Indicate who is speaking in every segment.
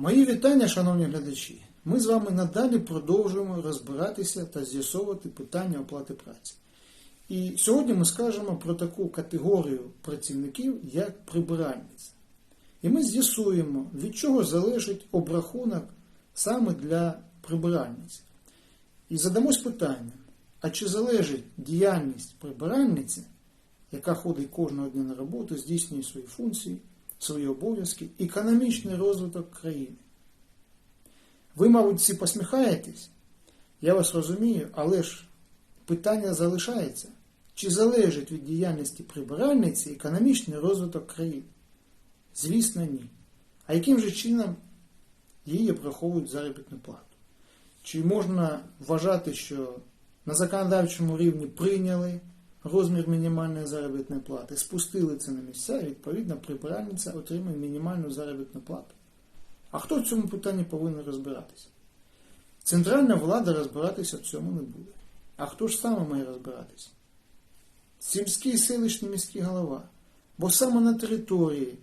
Speaker 1: Мої вітання, шановні глядачі. Ми з вами надалі продовжуємо розбиратися та з'ясовувати питання оплати праці. І сьогодні ми скажемо про таку категорію працівників, як прибиральниця. І ми з'ясуємо, від чого залежить обрахунок саме для прибиральниці. І задамось питанням, а чи залежить діяльність прибиральниці, яка ходить кожного дня на роботу, здійснює свої функції, свої обов'язки, економічний розвиток країни? Ви, мабуть, всі посміхаєтесь, я вас розумію, але ж питання залишається. Чи залежить від діяльності прибиральниці економічний розвиток країни? Звісно, ні. А яким же чином її обраховують заробітну плату? Чи можна вважати, що на законодавчому рівні прийняли розмір мінімальної заробітної плати, спустили це на місця, і відповідно прибиральниця отримує мінімальну заробітну плату? А хто в цьому питанні повинен розбиратися? Центральна влада розбиратися в цьому не буде. А хто ж саме має розбиратися? Сільський селищний міський голова. Бо саме на території,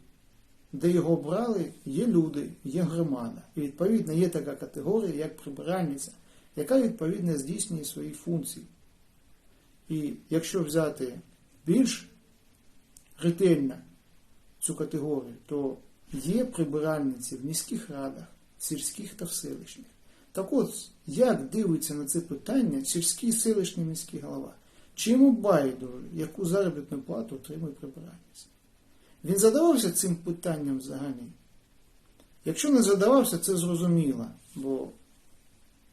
Speaker 1: де його обрали, є люди, є громада. І відповідно є така категорія, як прибиральниця, яка відповідно здійснює свої функції. І якщо взяти більш ретельно цю категорію, то є прибиральниці в міських радах, сільських та в селищних. Так от, як дивиться на це питання сільський селищний міський голова? Чи йому байдуже, яку заробітну плату отримує прибиральниця? Він задавався цим питанням взагалі? Якщо не задавався, це зрозуміло, бо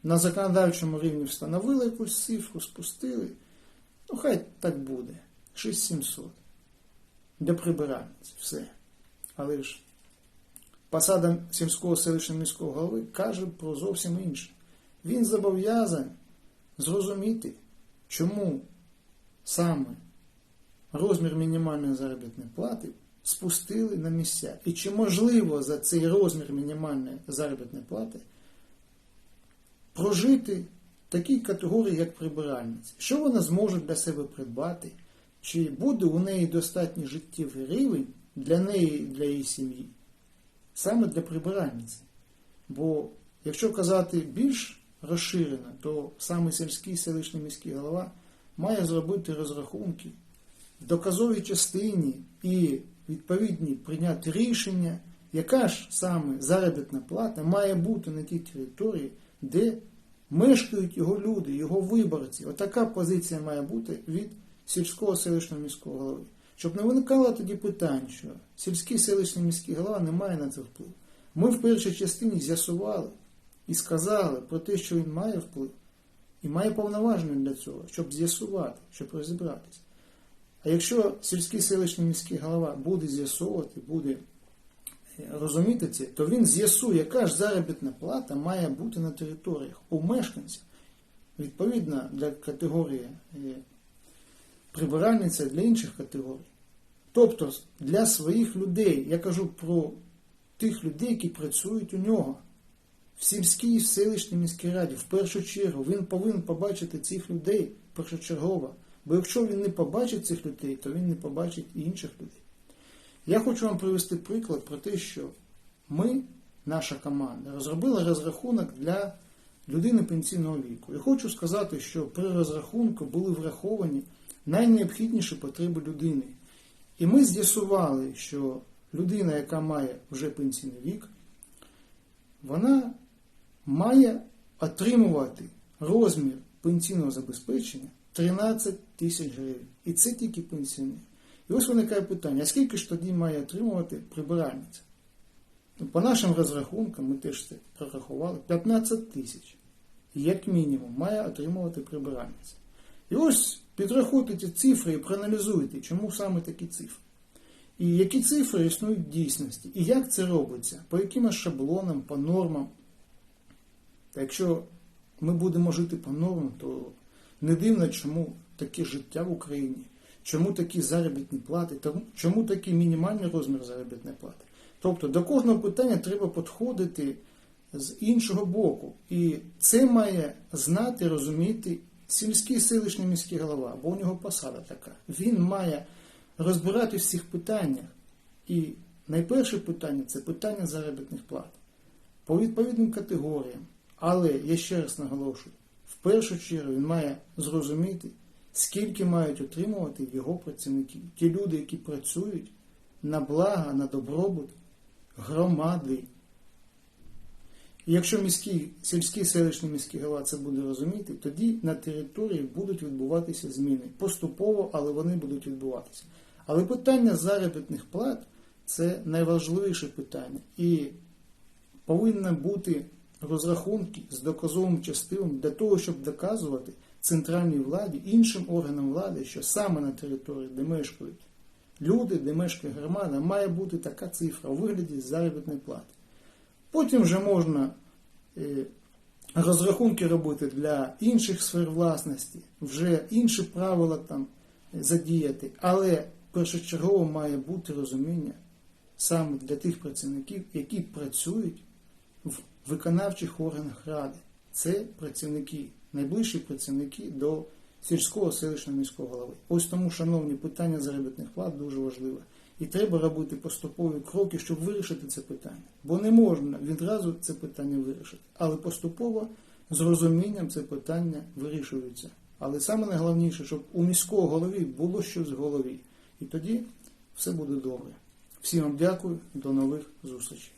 Speaker 1: на законодавчому рівні встановили якусь цифру, спустили. Ну, хай так буде. 6700. Для прибиральниць. Все. Але ж посада сільського селищного міського голови каже про зовсім інше. Він зобов'язаний зрозуміти, чому саме розмір мінімальної заробітної плати спустили на місця. І чи можливо за цей розмір мінімальної заробітної плати прожити такій категорії, як прибиральниці. Що вона зможе для себе придбати? Чи буде у неї достатній життєвий рівень для неї для її сім'ї? Саме для прибиральниці. Бо, якщо казати більш розширено, то саме сільський селищний міський голова має зробити розрахунки в доказовій частині і відповідні прийняти рішення, яка ж саме заробітна плата має бути на тій території, де мешкають його люди, його виборці. Отака позиція має бути від сільського селищного міського голови. Щоб не виникало тоді питань, що сільський селищний міський голова не має на це впливу. Ми в першій частині з'ясували і сказали про те, що він має вплив, і має повноваження для цього, щоб з'ясувати, щоб розібратися. А якщо сільський селищний міський голова буде з'ясовувати, буде розуміти це, то він з'ясує, яка ж заробітна плата має бути на територіях у мешканців, відповідно для категорії прибиральниця для інших категорій. Тобто для своїх людей, я кажу про тих людей, які працюють у нього. В сільській, і в селищній міській раді, в першу чергу, він повинен побачити цих людей першочергово. Бо якщо він не побачить цих людей, то він не побачить і інших людей. Я хочу вам привести приклад про те, що ми, наша команда, розробила розрахунок для людини пенсійного віку. І хочу сказати, що при розрахунку були враховані найнеобхідніші потреби людини. І ми з'ясували, що людина, яка має вже пенсійний вік, вона має отримувати розмір пенсійного забезпечення 13 тисяч гривень. І це тільки пенсіонер. І ось виникає питання, а скільки ж тоді має отримувати прибиральниця? Ну, по нашим розрахункам, ми теж це прорахували, 15 тисяч, як мінімум, має отримувати прибиральниця. І ось підрахуйте цифри і проаналізуйте, чому саме такі цифри. І які цифри існують в дійсності, і як це робиться, по яким шаблонам, по нормам. Та якщо ми будемо жити по нормам, то не дивно, чому таке життя в Україні, чому такі заробітні плати, чому такий мінімальний розмір заробітної плати. Тобто до кожного питання треба підходити з іншого боку. І це має знати, розуміти сільський селищний міський голова, бо у нього посада така. Він має розбирати в цих питаннях. І найперше питання це питання заробітних плат. по відповідним категоріям. Але я ще раз наголошую, в першу чергу він має зрозуміти, скільки мають отримувати його працівники. Ті люди, які працюють на благо, на добробут громади. І якщо міський, сільський селищний міський голова це буде розуміти, тоді на території будуть відбуватися зміни. Поступово, але вони будуть відбуватися. Але питання заробітних плат це найважливіше питання. І повинні бути розрахунки з доказовим частивом для того, щоб доказувати центральній владі, іншим органам влади, що саме на території, де мешкають люди, де мешкає громада, має бути така цифра у вигляді заробітної плати. Потім вже можна е, розрахунки робити для інших сфер власності, вже інші правила там задіяти, але першочергово має бути розуміння саме для тих працівників, які працюють в виконавчих органах ради. Це працівники, найближчі працівники до сільського селищного міського голови. Ось тому, шановні, питання заробітних плат дуже важливе. І треба робити поступові кроки, щоб вирішити це питання. Бо не можна відразу це питання вирішити. Але поступово з розумінням це питання вирішується. Але саме найголовніше, щоб у міського голові було щось в голові. І тоді все буде добре. Всім вам дякую, до нових зустрічей.